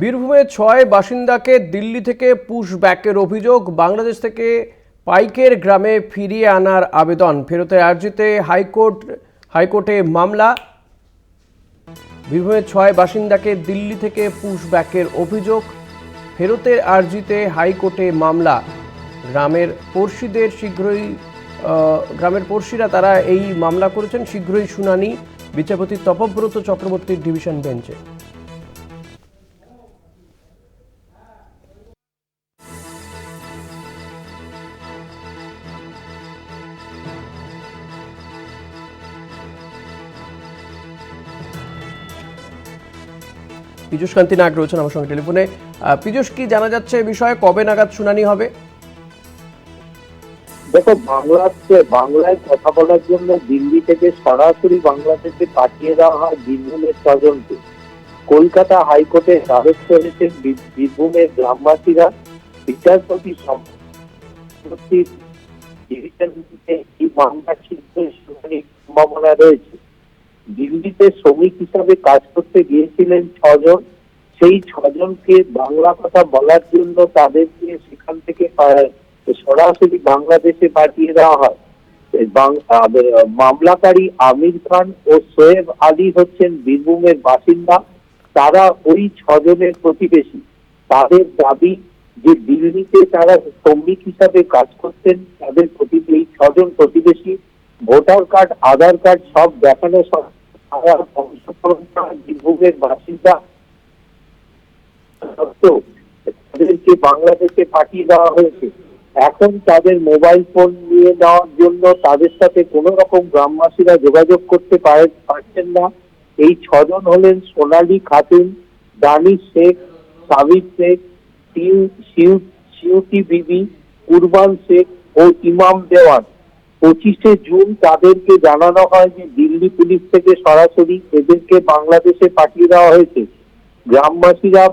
বীরভূমে ছয় বাসিন্দাকে দিল্লি থেকে পুশ ব্যাকের অভিযোগ, বাংলাদেশ থেকে পাইকের গ্রামে ফিরিয়ে আনার আবেদন, ফেরতের আর্জিতে হাইকোর্ট, হাইকোর্টে মামলা। বীরভূমের ছয় বাসিন্দাকে দিল্লি থেকে পুশ ব্যাকের অভিযোগ, ফেরতের আর্জিতে হাইকোর্টে মামলা। গ্রামের পড়শিদের শীঘ্রই গ্রামের পড়শিরা তারা এই মামলা করেছেন, শীঘ্রই শুনানি। বিচারপতি তপব্রত চক্রবর্তীর ডিভিশন বেঞ্চে। পীযূষ কান্তি নাগ রয়েছেন আমার সঙ্গে টেলিফোনে। পীযূষ, কি জানা যাচ্ছে এ বিষয়ে? কবে নাগাদ শুনানি হবে? দেখো বাংলাতে বাংলায় কথা বলার জন্য দিল্লি থেকে সরাসরি বাংলাদেশে পাঠিয়ে দেওয়া হয় বীরভূমের স্বজনকে। কলকাতা হাইকোর্টে দ্বারস্থ হয়েছে বীরভূমের গ্রামবাসীরা। বিচারপতি এই সম্ভাবনা রয়েছে। দিল্লিতে শ্রমিক হিসাবে কাজ করতে গিয়েছিলেন ছজন, সেই ছজনকে বাংলা কথা বলার জন্য তাদেরকে সেখান থেকে সরাসরি বাংলাদেশে পাঠিয়ে দেওয়া হয়। মামলাকারী আমির খান ও সোয়েব আলী হচ্ছেন বীরভূমের বাসিন্দা। তারা ওই ছজনের প্রতিবেশী। তাদের দাবি যে দিল্লিতে তারা শ্রমিক হিসাবে কাজ করতেন, তাদের প্রতি এই ছজন প্রতিবেশী, ভোটার কার্ড, আধার কার্ড সব দেখানো সব বাসিন্দা। তাদেরকে বাংলাদেশে পাঠিয়ে দেওয়া হয়েছে। এখন তাদের মোবাইল ফোন নিয়ে নেওয়ার জন্য তাদের সাথে কোন রকম গ্রামবাসীরা যোগাযোগ করতে পারে- পারছেন না। এই ছজন হলেন সোনালী খাতুন, দানি শেখ, সাবির শেখ শিউটি বিবি, কুরবান শেখ ও ইমাম দেওয়ান। পঁচিশে জুন তাদেরকে জানানো হয় যে দিল্লি পুলিশ থেকে সরাসরি এদেরকে বাংলাদেশে পাঠিয়ে দেওয়া হয়েছে। গ্রামবাসীরা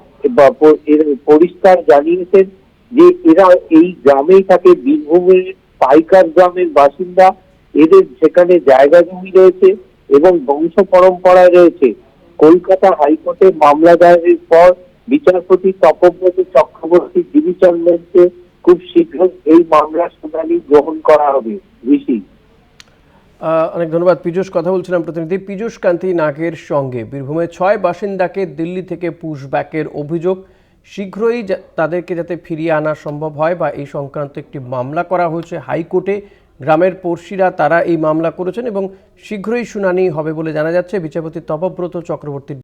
পরিষ্কার জানিয়েছেন যে এরা এই গ্রামেই থাকে, বীরভূমের পাইকার গ্রামের বাসিন্দা। এদের সেখানে জায়গা জমি রয়েছে এবং বংশ পরম্পরায় রয়েছে। কলকাতা হাইকোর্টে মামলা দায়েরের পর বিচারপতি তপব্রত চক্রবর্তী বেঞ্চে খুব শীঘ্র এই মামলার শুনানি গ্রহণ করা হবে। ঋষি। অনেক ধন্যবাদ, পীযূষ। কথা বলছিলাম প্রতিনিধি পীযূষ কান্তি নাগের সঙ্গে। বীরভূমের ছয় বাসিন্দাকে দিল্লি থেকে পুশব্যাকের অভিযোগ। শীঘ্রই তাদেরকে যাতে ফিরিয়ে আনা সম্ভব হয় বা এই সংক্রান্ত একটি মামলা করা হয়েছে হাইকোর্টে, গ্রামের পড়শিরা তারা এই মামলা করেছেন এবং শীঘ্রই শুনানি হবে বলে জানা যাচ্ছে। বিচারপতি তপব্রত চক্রবর্তীর